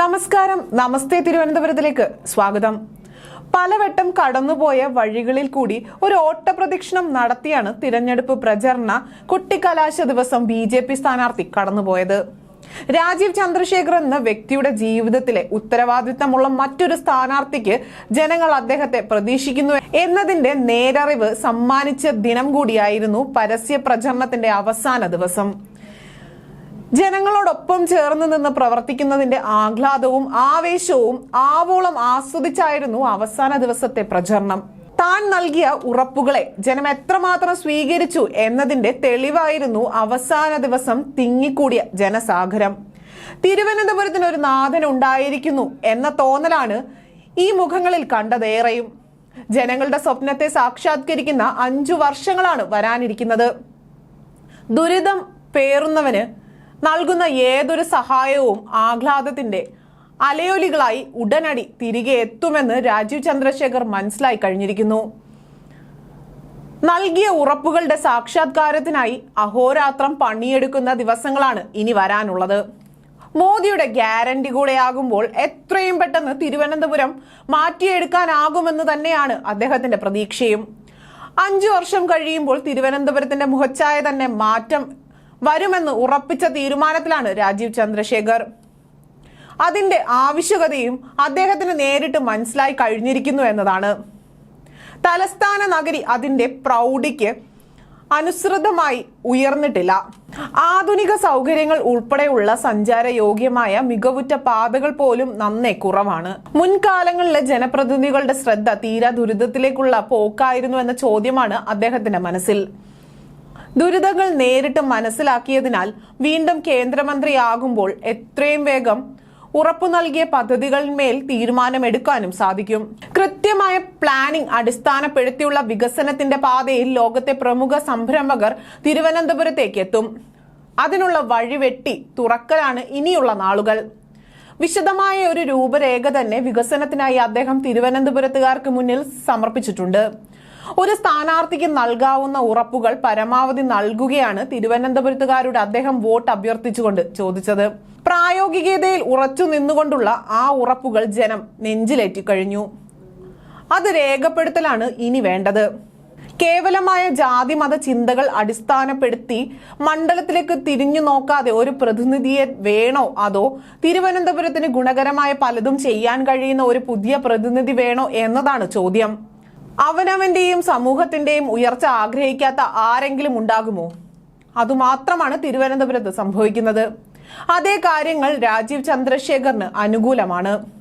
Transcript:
നമസ്കാരം. നമസ്തേ തിരുവനന്തപുരത്തിലേക്ക്. സ്വാഗതം. പലവട്ടം കടന്നുപോയ വഴികളിൽ കൂടി ഒരു ഓട്ടപ്രദക്ഷിണം നടത്തിയാണ് തിരഞ്ഞെടുപ്പ് പ്രചരണ കുട്ടിക്കലാശ ദിവസം ബി ജെ പി സ്ഥാനാർത്ഥി കടന്നുപോയത്. രാജീവ് ചന്ദ്രശേഖർ എന്ന വ്യക്തിയുടെ ജീവിതത്തിലെ ഉത്തരവാദിത്തമുള്ള മറ്റൊരു സ്ഥാനാർത്ഥിക്ക് ജനങ്ങൾ അദ്ദേഹത്തെ പ്രതീക്ഷിക്കുന്നു എന്നതിന്റെ നേരറിവ് സമ്മാനിച്ച ദിനം കൂടിയായിരുന്നു പരസ്യ പ്രചരണത്തിന്റെ അവസാന ദിവസം. ജനങ്ങളോടൊപ്പം ചേർന്ന് നിന്ന് പ്രവർത്തിക്കുന്നതിന്റെ ആഹ്ലാദവും ആവേശവും ആവോളം ആസ്വദിച്ചായിരുന്നു അവസാന ദിവസത്തെ പ്രചരണം. താൻ നൽകിയ ഉറപ്പുകളെ ജനം എത്രമാത്രം സ്വീകരിച്ചു എന്നതിന്റെ തെളിവായിരുന്നു അവസാന ദിവസം തിങ്ങിക്കൂടിയ ജനസാഗരം. തിരുവനന്തപുരത്തിന് ഒരു നാഥൻ ഉണ്ടായിരിക്കുന്നു എന്ന തോന്നലാണ് ഈ മുഖങ്ങളിൽ കണ്ടതേറെയും ജനങ്ങളുടെ സ്വപ്നത്തെ സാക്ഷാത്കരിക്കുന്ന അഞ്ചു വർഷങ്ങളാണ് വരാനിരിക്കുന്നത്. ദുരിതം പേറുന്നവന് നൽകുന്ന ഏതൊരു സഹായവും ആഹ്ലാദത്തിന്റെ അലയൊലികളായി ഉടനടി തിരികെ എത്തുമെന്ന് രാജീവ് ചന്ദ്രശേഖർ മനസ്സിലായി കഴിഞ്ഞിരിക്കുന്നു. നൽകിയ ഉറപ്പുകളുടെ സാക്ഷാത്കാരത്തിനായി അഹോരാത്രം പണിയെടുക്കുന്ന ദിവസങ്ങളാണ് ഇനി വരാനുള്ളത്. മോദിയുടെ ഗ്യാരണ്ടി കൂടെയാകുമ്പോൾ എത്രയും പെട്ടെന്ന് തിരുവനന്തപുരം മാറ്റിയെടുക്കാനാകുമെന്ന് തന്നെയാണ് അദ്ദേഹത്തിന്റെ പ്രതീക്ഷയും. അഞ്ചു വർഷം കഴിയുമ്പോൾ തിരുവനന്തപുരത്തിന്റെ മുഖച്ഛായ തന്നെ മാറ്റം വരുമെന്ന് ഉറപ്പിച്ച തീരുമാനത്തിലാണ് രാജീവ് ചന്ദ്രശേഖർ. അതിന്റെ ആവശ്യകതയും അദ്ദേഹത്തിന് നേരിട്ട് മനസ്സിലായി കഴിഞ്ഞിരിക്കുന്നു എന്നതാണ്. തലസ്ഥാന നഗരി അതിന്റെ പ്രൗഢിക്ക് അനുസൃതമായി ഉയർന്നിട്ടില്ല. ആധുനിക സൗകര്യങ്ങൾ ഉൾപ്പെടെയുള്ള സഞ്ചാര യോഗ്യമായ മികവുറ്റ പാതകൾ പോലും നന്നേ കുറവാണ്. മുൻകാലങ്ങളിലെ ജനപ്രതിനിധികളുടെ ശ്രദ്ധ തീരാ ദുരിതത്തിലേക്കുള്ള പോക്കായിരുന്നു എന്ന ചോദ്യമാണ് അദ്ദേഹത്തിന്റെ മനസ്സിൽ. ദുരിതങ്ങൾ നേരിട്ട് മനസ്സിലാക്കിയതിനാൽ വീണ്ടും കേന്ദ്രമന്ത്രിയാകുമ്പോൾ എത്രയും വേഗം ഉറപ്പു നൽകിയ പദ്ധതികളിന്മേൽ തീരുമാനമെടുക്കാനും സാധിക്കും. കൃത്യമായ പ്ലാനിംഗ് അടിസ്ഥാനപ്പെടുത്തിയുള്ള വികസനത്തിന്റെ പാതയിൽ ലോകത്തെ പ്രമുഖ സംരംഭകർ തിരുവനന്തപുരത്തേക്ക് എത്തും. അതിനുള്ള വഴിവെട്ടി തുറക്കലാണ് ഇനിയുള്ള നാളുകൾ. വിശദമായ ഒരു രൂപരേഖ തന്നെ വികസനത്തിനായി അദ്ദേഹം തിരുവനന്തപുരത്തുകാർക്ക് മുന്നിൽ സമർപ്പിച്ചിട്ടുണ്ട്. ഒരു സ്ഥാനാർത്ഥിക്ക് നൽകാവുന്ന ഉറപ്പുകൾ പരമാവധി നൽകുകയാണ് തിരുവനന്തപുരത്തുകാരുടെ അദ്ദേഹം വോട്ട് അഭ്യർത്ഥിച്ചുകൊണ്ട് ചോദിച്ചത്. പ്രായോഗികതയിൽ ഉറച്ചു നിന്നുകൊണ്ടുള്ള ആ ഉറപ്പുകൾ ജനം നെഞ്ചിലേറ്റിക്കഴിഞ്ഞു അത് രേഖപ്പെടുത്തലാണ് ഇനി വേണ്ടത്. കേവലമായ ജാതി മത ചിന്തകൾ അടിസ്ഥാനപ്പെടുത്തി മണ്ഡലത്തിലേക്ക് തിരിഞ്ഞു നോക്കാതെ ഒരു പ്രതിനിധിയെ വേണോ അതോ തിരുവനന്തപുരത്തിന് ഗുണകരമായ പലതും ചെയ്യാൻ കഴിയുന്ന ഒരു പുതിയ പ്രതിനിധി വേണോ എന്നതാണ് ചോദ്യം. അവനവന്റെയും സമൂഹത്തിന്റെയും ഉയർച്ച ആഗ്രഹിക്കാത്ത ആരെങ്കിലും ഉണ്ടാകുമോ? അതുമാത്രമാണ് തിരുവനന്തപുരത്ത് സംഭവിക്കുന്നത്. അതേ കാര്യങ്ങൾ രാജീവ് ചന്ദ്രശേഖറിന് അനുകൂലമാണ്.